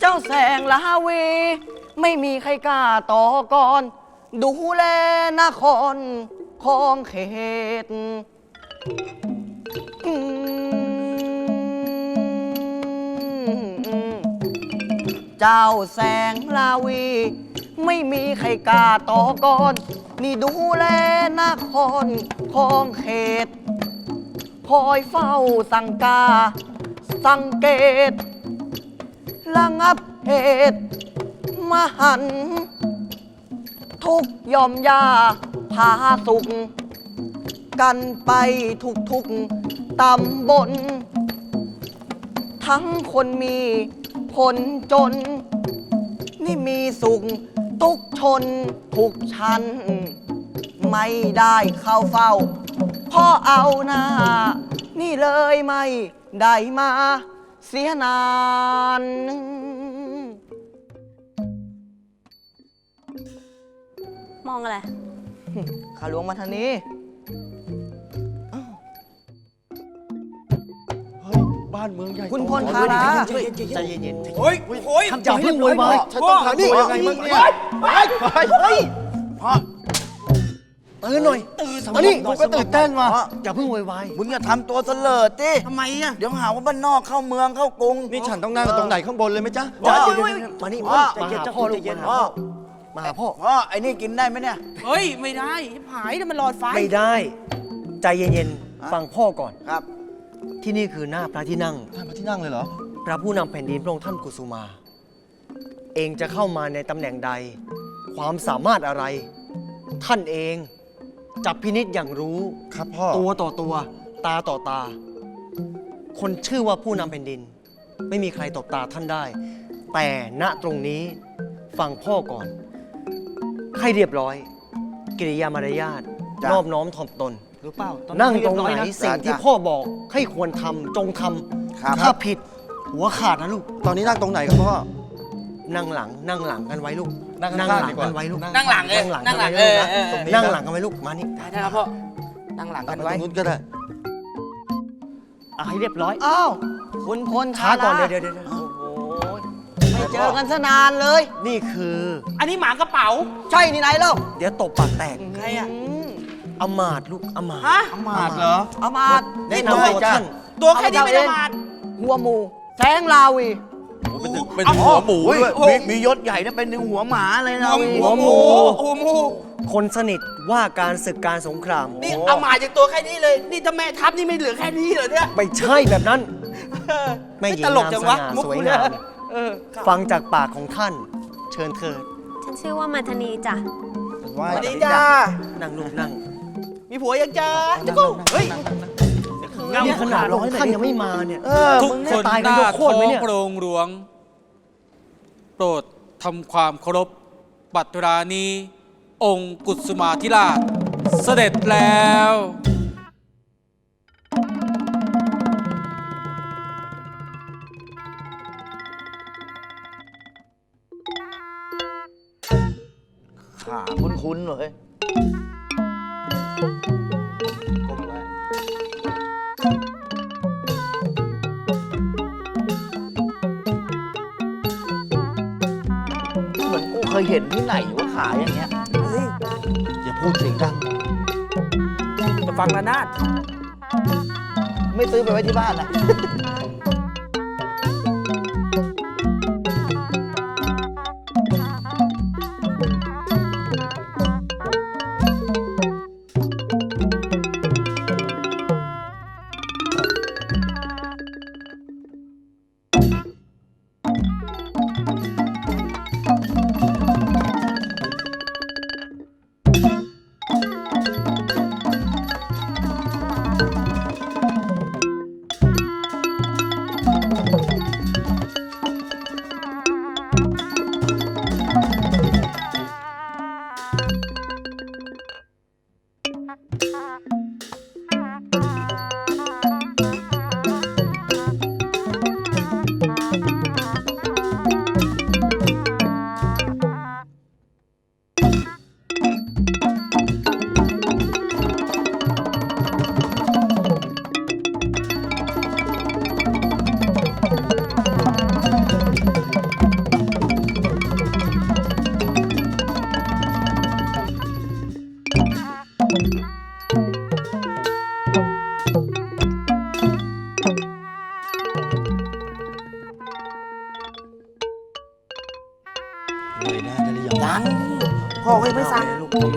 เจ้าแสงลาวี ไม่มีใครกล้าต่อก่อนดูแลนครของเขตอืมเจ้าแสงลาวี ไม่มีใครกล้าต่อก่อนนี่ดูแลนครของเขต คอยเฝ้าสังกา สังเกต ระงับเหตุ มหันต์ทุกยอมยาพาสุข กันไปทุกทุกตำบล ทั้งคนมีคนจน นี่มีสุข ทุกชนทุกชั้น ไม่ได้เข้าเฝ้า พ่อเอาหน้า นี่เลยไม่ได้มา เสียนาน มองอะไร ข้าหลวงมาทางนี้เฮ้ยบ้านเมืองใหญ่คุณโตพลธาราใจเย็นๆโอ้ยโอ้ยทำอย่าเพิ่งโวยวายฉันต้องหานี่ยังไงมึงเนี่ยเฮ้ยเฮ้ยพ่อ ตื่นหน่อยตื่นมานี่กูก็ตื่นเต้นว่ะอย่าเพิ่งโวยวายมึงอย่าทำตัวเสลิดดิทำไมอะ เดี๋ยวหาว่าบ้านนอกเข้าเมืองเข้ากรุง นี่ฉันต้องนั่งกันตรงไหนข้างบนเลยไหมจ๊ะพ่อเดี๋ยวๆๆมานี่มามาหาพ่อลูกมาหาพ่อพ่อมาหาพ่อพ่อไอ้นี่กินได้ไหมเนี่ย เฮ้ย ไม่ได้หายนี่มันหลอดไฟ ไม่ได้ ใจเย็นๆ ฟังพ่อก่อน ครับ ที่นี่คือหน้าพระที่นั่ง ท่านมาที่นั่งเลยเหรอ พระผู้นำแผ่นดินพระองค์ท่านกุสุมา เองจะเข้ามาในตำแหน่งใด ความสามารถอะไร ท่านเอง จับพินิษอย่างรู้ ครับพ่อ ตัวต่อตัวตาต่อตา คนชื่อว่าผู้นำแผ่นดิน ไม่มีใครตบตาท่านได้ แต่ณตรงนี้ฟังพ่อก่อน ให้เรียบร้อย กิริยามารยาทจ้ะ นอบน้อมถ่อมตน รู้เปล่าอนั่งตรงไหนเยบอยะสิ่งที่จ้ะพ่อบอกให้ควรทำจงทครับำถ้าผิด หัวขาดนะลูก ตอนนี้นั่งตรงไหนครับพ่อ นั่งหลังนั่งหลังกันไว้ลูก นั่งข้างๆหลัดีกว่ากันไว้ลูกนั่งหลังเลยนั่งหลังนั่งหลังกันไว้เออเออลูกเออนะนั่งหลังกันไว้ลูกมานี่ได้ครับพ่อนั่งหลังนั่กังนไปตรไว้งนู้นก็ได้ เอาให้เรียบร้อย อ้าว คุณพลธาช้าก่อนราเดี๋ยวเดี๋ยวเดี๋ยวโอ้โหไม่เจอกันซะนานเลย นี่คือ อันนี้หมากระเป๋า ใช่นี่ไหนเล่าเดี๋ยวตบปากแตกใครอะมอำมาตย์ลูกอำมาตย์ฮะ อมาดเหรอเอามาดแนะตัวนำตัวท่าน ตัวแค่นี้ไม่ได้มาดหัวหมู แสงลาวี เป็นถึงเป็นหัวหมูอุ้ยด้วย มีมียศใหญ่นะเป็นหนึ่งหัวหมาเลยนะหัวหมู หัวหมู คนสนิทว่าการศึกการสงคราม นี่เอาหมาจากตัวแค่นี้เลย นี่ถ้าแม่ทัพนี่ไม่เหลือแค่นี้เหรอเนี่ยไม่ใช่แบบนั้นแม่หญิงตลกจังวะงามมุกสวยกูเนี่งามเออฟังจากปากของท่าน เชิญเถิดฉันชื่อว่ามาธนีจ้ะ ว่าสวัสดีจ้า นั่งลูกนั่งมีผัวยังจ้าจะกูเฮ้ยนี่ขนาดท่านยังไม่มาเนี่ย เออทุกมึงคเนี่ยนตายหกันน้ายกโคท้อตรไหมเนี่ยงโรงหลวงโป รดทำความเคารพบัตรานีองค์กุสุมาธิราช เสด็จแล้ว ขาคุ้นๆเลย กูเคยเห็นที่ไหนว่าขาอย่างเงี้ยอย่าพูดเสียงดัง จะฟังระนาดไม่ซื้อไปไว้ที่บ้านนะ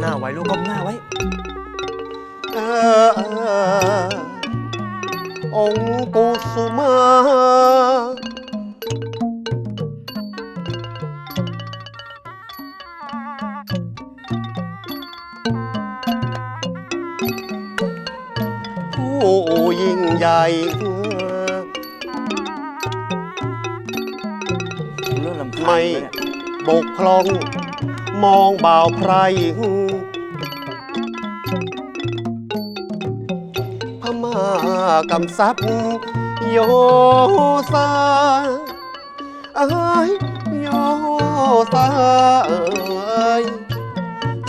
หน้าไว้ลูกก้มหน้าไว้ เออเออองค์กุสุมา ผู้ยิ่งใหญ่เรื่องลำคาญไม่ เนี่ย บกพร่อง มองบ่าวไพร กำซับโยซาเอ้ยโยซาเอ้ย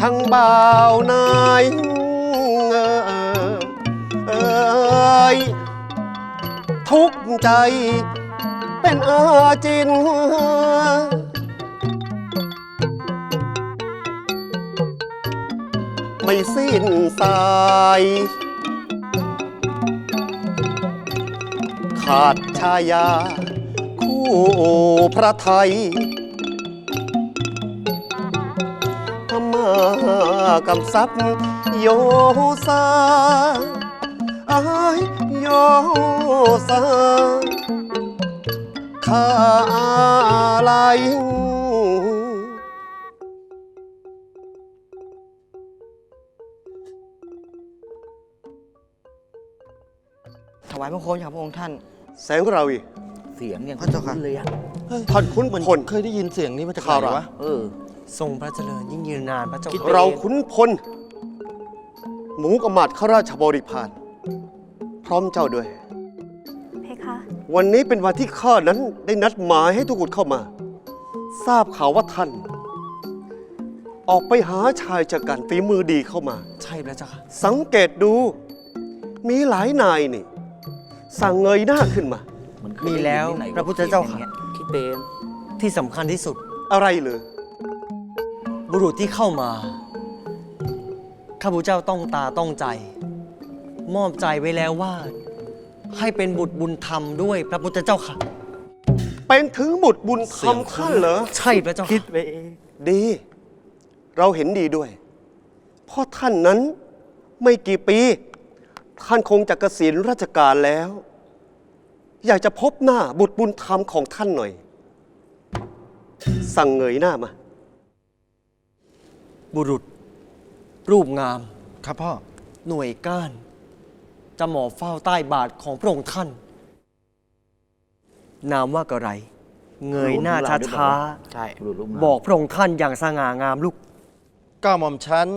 ทั้งบ่าวนายเอ่อเอ้ยทุกใจเป็นอาจินไม่สิ้นสาย ขาดชายา คู่พระไทยพม่ากำซับโยซาอายโยซาข้าอะไถวายบังคมจากพระองค์ท่าน แสงเราอีกเสียงอย่างพระเจ้าค่ะ เลยอะท่านคุ้นพล เคยได้ยินเสียงนี้มาจากไหข่าวนวะะเออ ทรงพระเจริญยิ่งยืนนานพระเจ้าค่ะเราคุ้นพล หมูกบมัดข้าราชบริพารพร้อมเจ้าด้วย เพคะ วันนี้เป็นวันที่ข้านั้นได้นัดหมายให้ทุกคนเข้ามา ทราบข่าวว่าท่าน ออกไปหาชายจากกันฝีมือดีเข้ามา ใช่พระเจ้าค่ะ สังเกตดู มีหลายนายนี่ สั่งเงยหน้าขึ้นมา มันเคยมีได้ยินแล้วที่ไหนพระพุทธเจ้าค่ะสียงอย่งงี้ยคิดเป็นที่สำคัญที่สุด อะไรเลยบุรุษที่เข้ามาข้าพเจ้าต้องตาต้องใจ มอบใจไว้แล้วว่า ให้เป็นบุตรบุญธรรมด้วยพระพุทธเจ้าค่ะ เป็นถึงบุตรบุญธรรมท่านเหรอ ใช่พระเจ้าคิดไปเองดี เราเห็นดีด้วย เพราะท่านนั้นไม่กี่ปี ท่านคงจะเกษียณราชการแล้ว อยากจะพบหน้าบุตรบุญธรรมของท่านหน่อย สั่งเงยหน้ามา บุรุษ รูปงาม ครับพ่อ หน่วยก้าน จะหมอบเฝ้าใต้บาทของพระองค์ท่าน นามว่ากระไร เงยหน้าช้าใช่บุรุษลูกมาๆบอกพระองค์ท่านอย่างสง่างามลูก ก้าวหม่อมฉัน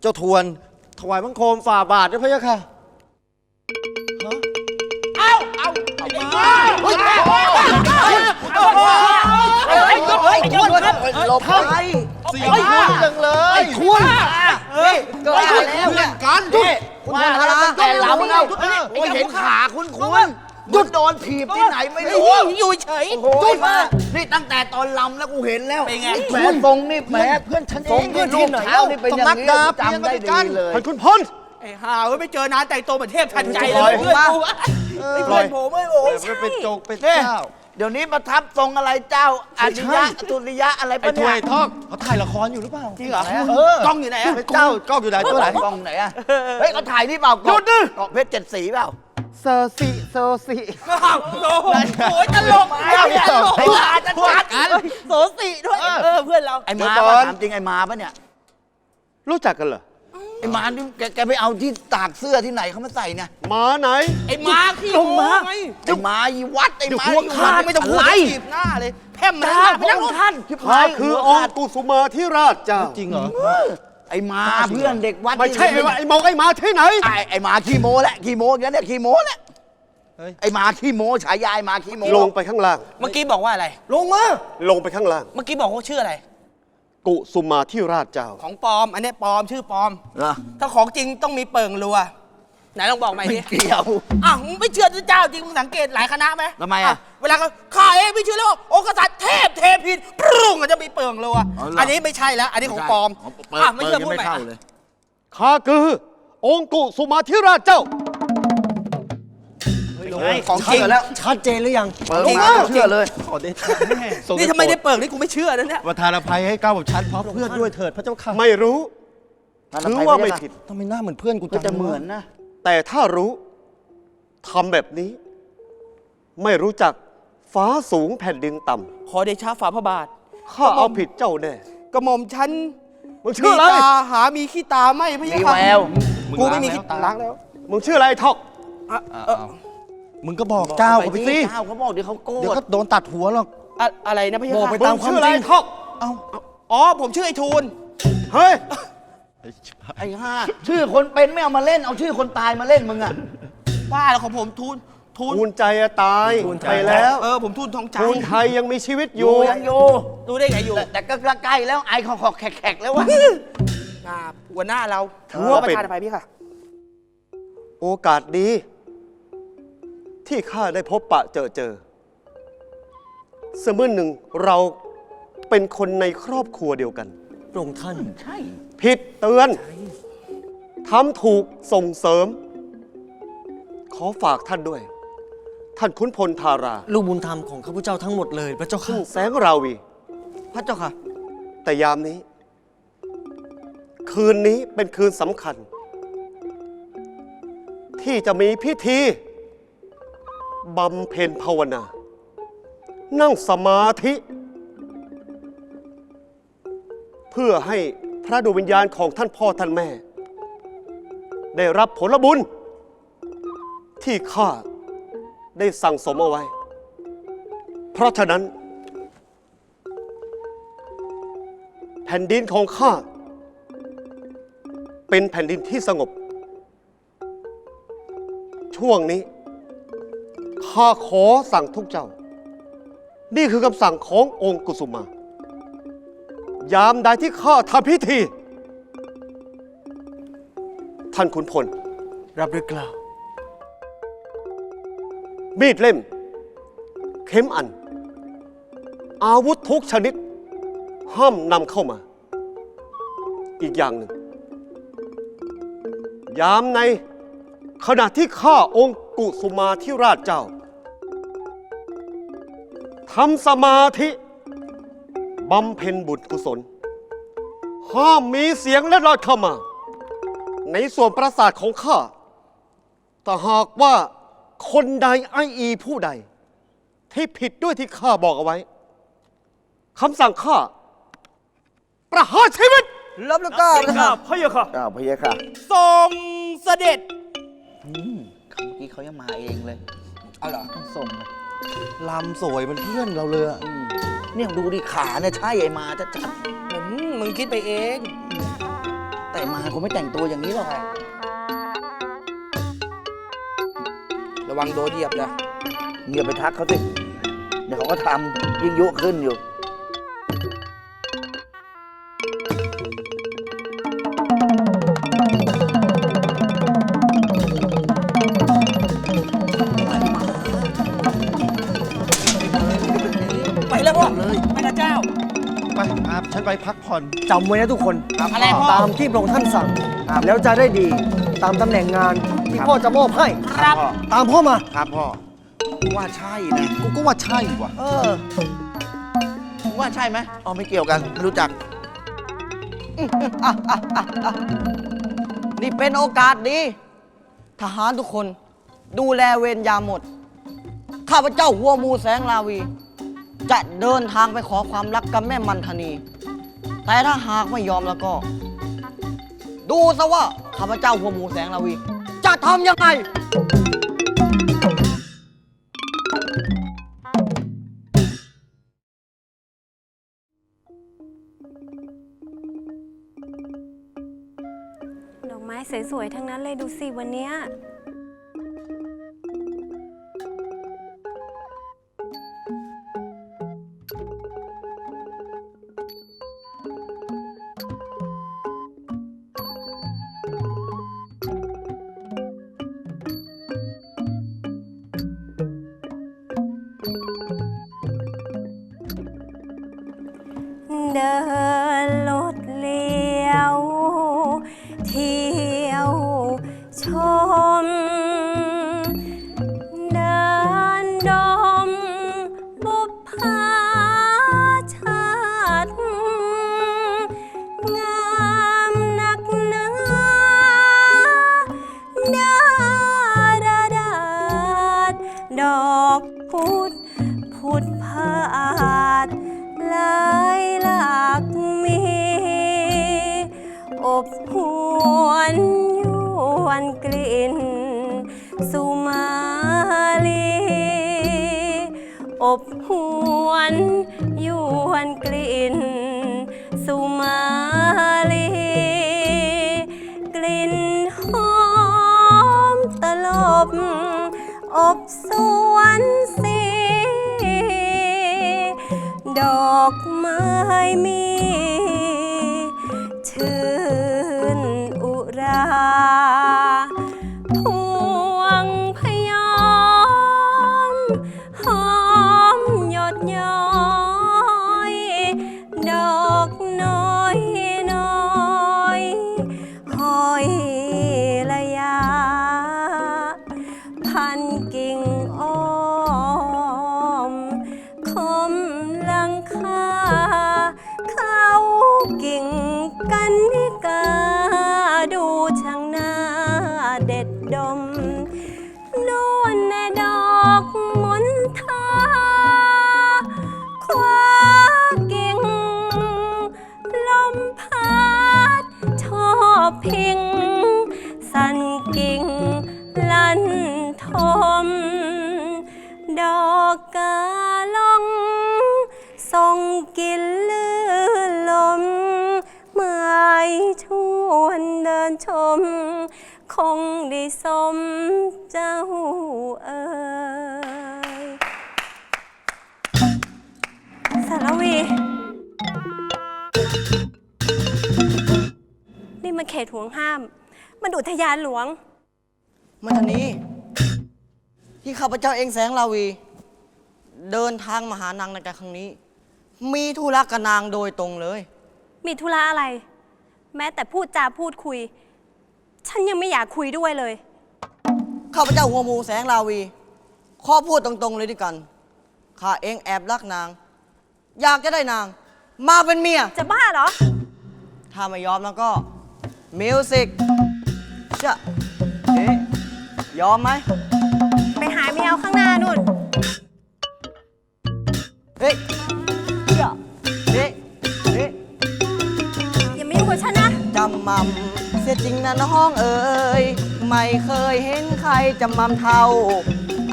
เจ้าทวน ถวายบังคมฝ่าบาทด้วยพระยะค่ะ บไปเสียงคุ้นจังเลยคุณเกิดอะไรแล้วเนี่ยกันจุดคุณมาแล้วตั้งแต่เราเนี่ยโอ้ยเห็นขาคุณคุณหยุดโดนถีบที่ไหนไม่รู้อยู่เฉยจุดมานี่ตั้งแต่ตอนลำแล้วกูเห็นแล้วเป็นไงแหมทรงนี่แหมเพื่อนฉันทรงที่รูปเท้านี่เป็นอย่างนี้กูจำได้ดีเลยท่านคุณพลไอ้ห่าเว้ยไม่เจอนานแต่งตัวเหมือนเทพทันใจปล่เลอยยเพื่อนมากูไอ้เพื่อนผมไม่โอ้ไม่ใช่เป็นโจกเป็นเนี่ยเจ้า เดี๋ยวนี้ประทับทรงอะไรเจ้าอาริยะตุริยะอะไรไอ้ปะถเนี่วยยทอกเขาถ่ายละครอยู่หรือเปล่าจริงเหรอเออกล้องอยู่ไหนอะเจ้ากล้องอยู่ไหนตัวไหน กล้องไหนอะเฮ้ยเขาถ่ายนี่เปล่าหยุดดิ เกาะเพชรเจ็ดสีเปล่าเซอร์สิเซอร์สิอ้าวโอ้โหโอ้ยตลกไอ้เนี่ยไอ้มาจะชัดกันโสสิด้วยเออเพื่อนเรา ไอ้มาเดี๋ยวก่ปะอนถามจริงไอ้มาปะเนี่ยรู้จักกันเหรอ ไอ้มานี่แกแกไปเอาที่ตากเสื้อที่ไหนเขามาใส่เนี่ยหมาไหน ไอ้มาขี้ลงมาไงไอ้มาอีวัดไอ้เดี๋ยวมาหัวขาดไม่ต้องพูด อะไรจีบหน้าเลยแพร่มหน้าไปนั่งรถท่านชิบข้าหายคือหัอวงขาดค์กุสุมาธิราชเจ้า จริงเหรอ ไอ้มาเพื่อนเด็กวัดไม่ใช่ไอ้ว่าไอ้มองไอ้หมาที่ไหน ไอ้ไอ้มาขี้โม้แหละขี้โม้งั้นเนี่ยขี้โม้แหละเฮ้ย ไอ้มาขี้โม้ฉายาไอ้มาขี้โม้ลงไปข้างล่าง เมื่อกี้บอกว่าอะไร ลงมา ลงไปข้างล่าง เมื่อกี้บอกว่าชื่ออะไร กุสุมาธิราชเจ้า ของปลอม อันนี้ปลอมชื่อปลอมเหรอถ้าของจริงต้องมีเปิงรัว ไหนลองบอกใหม่ไม่ดิเกี่ยว อ้าวมึงไม่เชื่อเจ้าจริงมึงสังเกตหลายคณะไหมทำไมอะเวลาเขาข้าเองไม่เชื่อแล้วองค์กษัตริย์เทพเทพินปรุงอาจจะมีเปิงรัว อ๋อเหรออั อันนี้ไม่ใช่แล้ว อันนี้ของปลอมอะไม่เชื่อพูดใหม่อะ ข้าคือ องค์กุสุมาธิราชเจ้าเไง ของจริงแล้ว ชัดเจนหรือยัง เปิดมาก็เชื่อเลยขอเดชะนี่ทำไมได้เปิดนี่กูไม่เชื่อนะเนี่ยประทานอภัยให้ก้าวกับฉันพร้อมเพื่อนด้วยเถิดพระเจ้าค่ะไม่รู้ถือว่าไม่ผิดทำไมหน้าเหมือนเพื่อนกูก็จังจะเหมือนนะ แต่ถ้ารู้ทำแบบนี้ ไม่รู้จักฟ้าสูงแผ่นดินต่ขอเดชะฝ่าพระบาทำข้าเอาผิดเจ้าแน่กระหม่อมฉันมึงชื่ออะไรมีตาหามีขี้ตาไหมพะยะมีค่ะแววกูไม่มีขี้ตาล้างแล้ว มึงชื่ออะไรไอ้ทอกอะเอ่อ มึงก็บอกเจ้าเขาไปสิเจ้าเขาบอกเดี๋ยวเขาโกรเดี๋ยวธก็โดนตัดหัวหรอก อะอะไรนะพะยะบอกค่ะไปมึตามงความชื่ออะไรจริงไอ้ทอกเอ้าอ๋อ ผมชื่อไอ้ทูลเฮ้ย ไอ้ห่าชื่อคนเป็นไม่เอามาเล่นเอาชื่อคนตายมาเล่นมึงอะบ้าแล้วของผมทูลทูลทูลใจอะตายทูลใจ ไปแล้วเออผมทูลทองใจทูลไทยยังมีชีวิตออยู่ยู่ ยังอยู่ดูได้ไงอยู่แต่แต่ก็ใกล้แล้วไอขอขอแขกๆแล้ววะอ่าหัวหน้าเราถือว่าเป็น ประธานอภัยพี่ค่ะ โอกาสดี ที่ข้าได้พบปะเจอเจอ เสมือนหนึ่งเราเป็นคนในครอบครัวเดียวกัน พระองค์ท่าน ใช่ ผิดเตือนทำถูกส่งเสริม ขอฝากท่านด้วย ท่านคุ้นพลทาราลูกบุญธรรมของข้าพเจ้าทั้งหมดเลยพระเจ้าซึ่ค่ะงแสงราวี พระเจ้าค่ะ แต่ยามนี้ คืนนี้เป็นคืนสำคัญ ที่จะมีพิธี บำเพ็ญภาวนา นั่งสมาธิ เพื่อให้พระดวงวิญญาณของท่านพ่อท่านแม่ ได้รับผลบุญ ที่ข้าได้สั่งสมเอาไว้ เพราะฉะนั้น แผ่นดินของข้าเป็นแผ่นดินที่สงบ ช่วงนี้ ข้าขอสั่งทุกเจ้า นี่คือคำสั่งขององค์กุสุมา ยามใดที่ข้าทำพิธี ท่านขุนพล รับด้วยกล่าว มีดเล่ม เข็มอัน อาวุธทุกชนิด ห้ามนำเข้ามา อีกอย่างหนึ่ง ยามในขณะที่ข้าองค์ กุสุมาที่ราชเจ้าทำสมาธิบำเพ็ญบุญกุศล ห้ามมีเสียงและรอดเข้ามา ในส่วนประสาทของข้า แต่หากว่าคนใดไออีผู้ใด ที่ผิดด้วยที่ข้าบอกเอาไว้คำสั่งข้า ประหารชีวิต รับแล้วก็พระเจ้าค่ะพระเยาค่ะ อ้าวพะยะค่ะ ทรงเสด็จ อืม เมื่อกี้เขายังมาเองเลยเอาเหรอต้องส่งนะลำสวยเหมันเพื่อนเราเลยอะอืมเนี่ยดูดิขาเนี่ยใช่ไอ้มาจะจัดอืมมึงคิดไปเองแต่มาคงไม่แต่งตัวอย่างนี้หรอกระวังโดนเหยียบนะ เงียบไปทักเขาสิเดี๋ยวเขาก็ทำยิ่งยุขึ้นอยู่ ผ่อน จำไว้นะทุกคนอะไรพ่อ ตามที่พระองค์ท่านสั่งแล้วจะได้ดีตามตำแหน่งงานที่พ่อจะมอบให้ ครับตามพ่อมา ครับพ่อว่าใช่นะกูก็ว่าใช่ว่ะเออว่าใช่ไหมอ๋อไม่เกี่ยวกันไม่รู้จัก นี่เป็นโอกาสดี ทหารทุกคน ดูแลเวรยามหมด ข้าพเจ้าหัวหมูแสงลาวี จะเดินทางไปขอความรักกับแม่มันธนี แต่ถ้าหากไม่ยอมแล้วก็ ดูซะว่าข้าพเจ้าหัวหมูแสงลาวี จะทำยังไง ดอกไม้สวยๆ ทั้งนั้นเลยดูสิวันเนี้ย นกลิ่นสุมาลี อบหวนยวนกลิ่น สุมาลี กลิ่นหอมตลบ อบสวนสี ดอกไม้มี พ ทมดอกกาลงส่งกลินลื่นลมเมื่อยชวนเดินชม คงได้สมเจ้าเอ่ยสารวี นี่มันเขตห่วงห้าม มันอุทยานหลวงมันทางนี้ ที่ข้าพเจ้าเองแสงลาวี เดินทางมาหานางในการครั้งนี้ มีธุระกับนางโดยตรงเลย มีธุระอะไร แม้แต่พูดจาพูดคุย ฉันยังไม่อยากคุยด้วยเลย ข้าพเจ้าหัวหมูแสงลาวีขอพูดตรงๆเลยด้วยกัน ข้าเองแอบรักนาง อยากจะได้นาง มาเป็นเมีย จะบ้าเหรอ ถ้าไม่ยอมแล้วก็มิวสิกจะเอ๊ะยอมไหม ไปหาเมียเอาข้างหน้านู่น เฮ้ยจะเอ๊ะเอ๊ะอย่ามายุ่งกับฉันนะ จำมั่มเสียจริงนะน้องเอ๋ยไม่เคยเห็นใครจำมั่มเท่า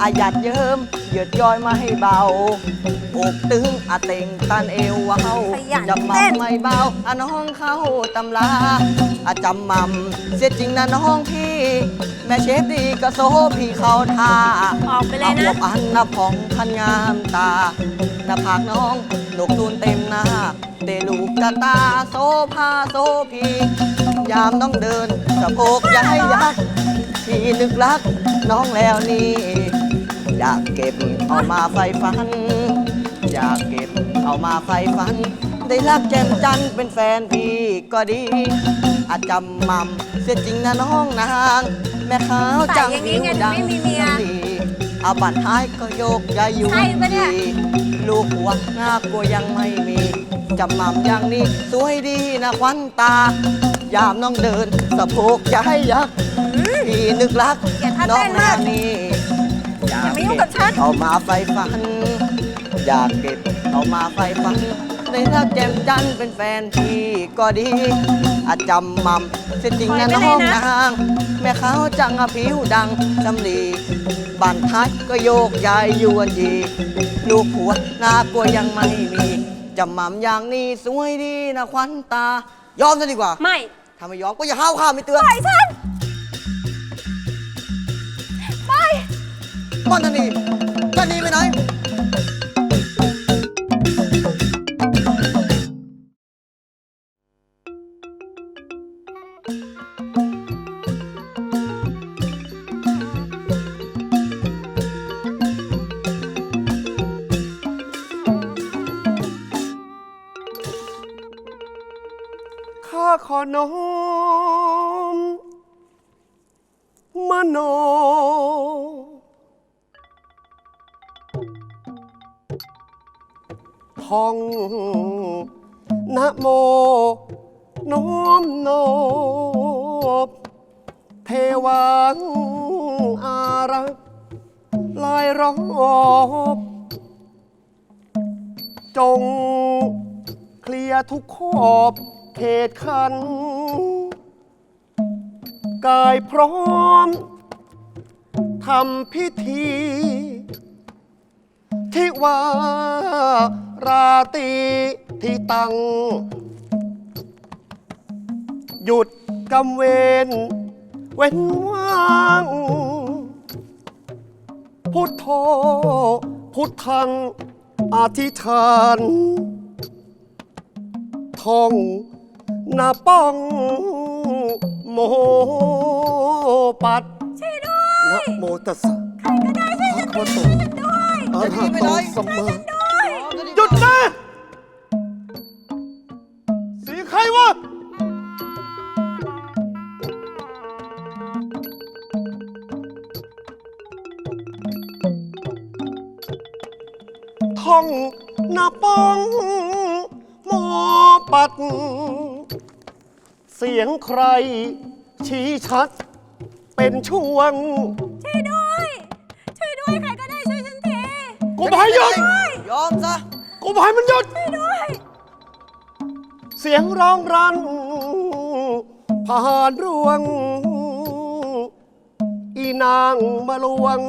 อายัดเยิ้มเหยือดย้อยมาให้เบาอกตึงอาเต็งตันเอวเว้าขยันจำมั่เต้มน ไม่เบาอาน้องเข้าตำลาอาจำมั่มเสียจริงนะน้องพี่ แม่เชฟดีก็โซพี่เขาท่า ออกไปเลยอานะวบอันนะผ่องพันงามตาหน้าผากน้องดกตูนเต็มหน้า เตลูกกะตาโซภาโซพี ยามน้องเดินสะโพกย้ายยักพี่นึกรักน้องแล้วนี่ อยากเก็บเอามาไฟฟัน อยากเก็บเอามาไฟฟัน ได้รักแจ่มจันทร์เป็นแฟนพี่ก็ดี อาจจำมั่มเสียจริงนะน้องนาง แม่ขาวจังใส่อย่างนี้ไงผิวดังไม่มีเมียดีเอาบันท้ายก็โยกย้ายอยู่ใช่ปะเนี่ย ดีลูกหัวหน้ากลัวยังไม่มีจำมั่มอย่างนี้สวยดีนะควันตา ยามน้องเดินสะโพกย้ายยัก พี่นึกรักอย่าท่าน้อเต้งนแม่มากนี่ อย่ามายุ่งกับฉันเอามาไฟฟัน อยากเก็บเอามาไฟฟันในรักแจ่มจันทร์เป็นแฟนพี่ก็ดี อาจจำมั่มเสียจริงนะปล่น้อยองไปเลยนะนาง แม่ขาวจังอะผิวดังจำดีบันทัดก็โยกย้ายยวนยีลูกผัวน่ากลัวยังไม่มีจำมั่มอย่างนี้สวยดีนะควันตา ยอมซะดีกว่า ไม่ ถ้าไม่ยอมก็อย่าห้าวข้ามไม่เตือนปล่อยฉัน มันจะหนีจะหนีไปไหนข้าขอน้อมมโน ท่องนะโมน้อมโนบเทวังอารักษ์ลายรอบจงเคลียร์ทุกขอบเขตคัน กายพร้อมทำพิธี ที่ว่า ราตรีที่ตั้ง หยุดกำเวนเว้นว่าง พุทโธพุทธังอธิษฐานท่องนาป้องโมปัดช่วยด้วยนะโมตัสสะใครก็ได้ช่วยฉันพระโตด้วยอะระหะโตสัมมาด้วยหยุด นะเสียงใครวะ ท่องนาป้องหมอปัด เสียงใคร ชี้ชัด เป็นช่วง ช่วยด้วย ช่วยด้วย ใครก็ได้ช่วยฉันที กูบอกให้หยุด ยอมซะ กูบอกให้มันหยุดช่ด้วย เสียงร้องรัน ผ่านรวง อีนางมาลวง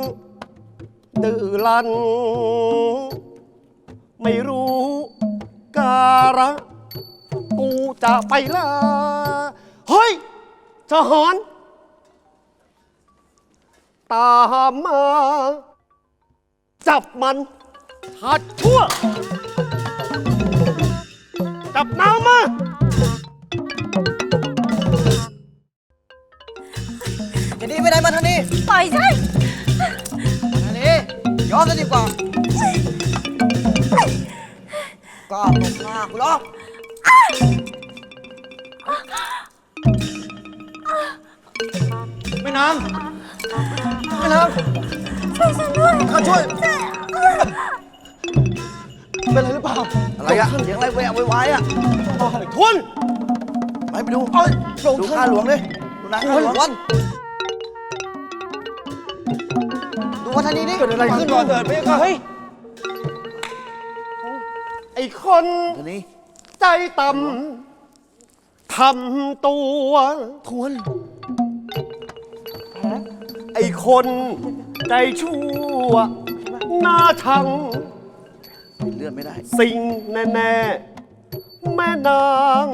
ดื้อลัน ไม่รู้การะ กูจะไปลาเฮ้ยทหาร ตามมา จับมันหัดชั่ว จับน้ำมาจะดีไปไหนมาทางนี้ปล่อยฉันมาทางนี้ยอมซะดีกว่าก็ตกหน้ากูหรอกไม่นางไม่นางช่วยฉันด้วยข้าช่วย เป็นอะไรหรือเปล่าอะไรอะเสียงอะไรแววไวายอะทวนไปไปดูเอ้ยดูข้าหลวงดิดูนางข้าหลวงวันดูวัฒนีนี่เกิดอะไรขึ้นก่อนเกิดไปก็เฮ้ยไอ้คนวัฒนีใจต่ำทำตัวทวนไอ้คนใจชั่วหน้าชัง เลื่อนไม่ได้ สิ่งแน่ ๆ แม่นาง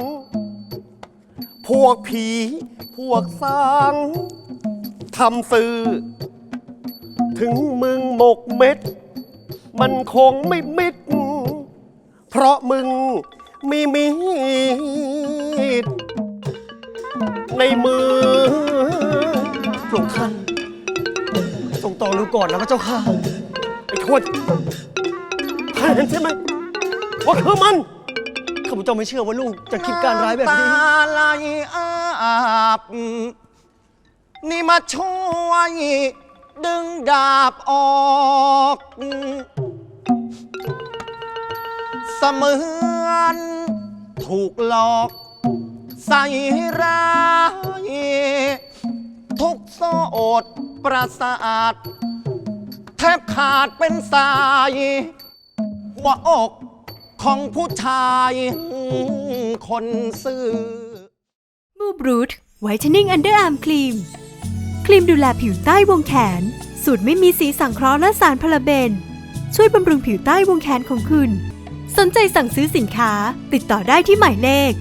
พวกผี พวกสาง ทำสื่อ ถึงมึงหมกเม็ด มันคงไม่มิด เพราะมึงมีมีด ในมือ พระองค์ท่านทรงตองดูก่อนนะพระเจ้าค่ะ ไอ้ทวดท่า นเห็นใช่ไหมว่าคือมันข้าพเจ้าไม่เชื่อว่าลูกจะคิดการร้ายแบบนี้ ตาไหลอาบ นี่มาช่วย ดึงดาบออก เสมือนถูกหลอก ใส่ร้าย ทุกโสดประสาท แทบขาดเป็นสาย หัวอกของผู้ชายคนซื่อมูบรูทไวท์เทนนิ่งอันเดอร์อาร์มครีม ครีมดูแลผิวใต้วงแขน สูตรไม่มีสีสังเคราะห์และสารพาราเบน ช่วยบำรุงผิวใต้วงแขนของคุณ สนใจสั่งซื้อสินค้า ติดต่อได้ที่หมายเลข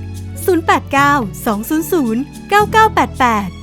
089 200 9988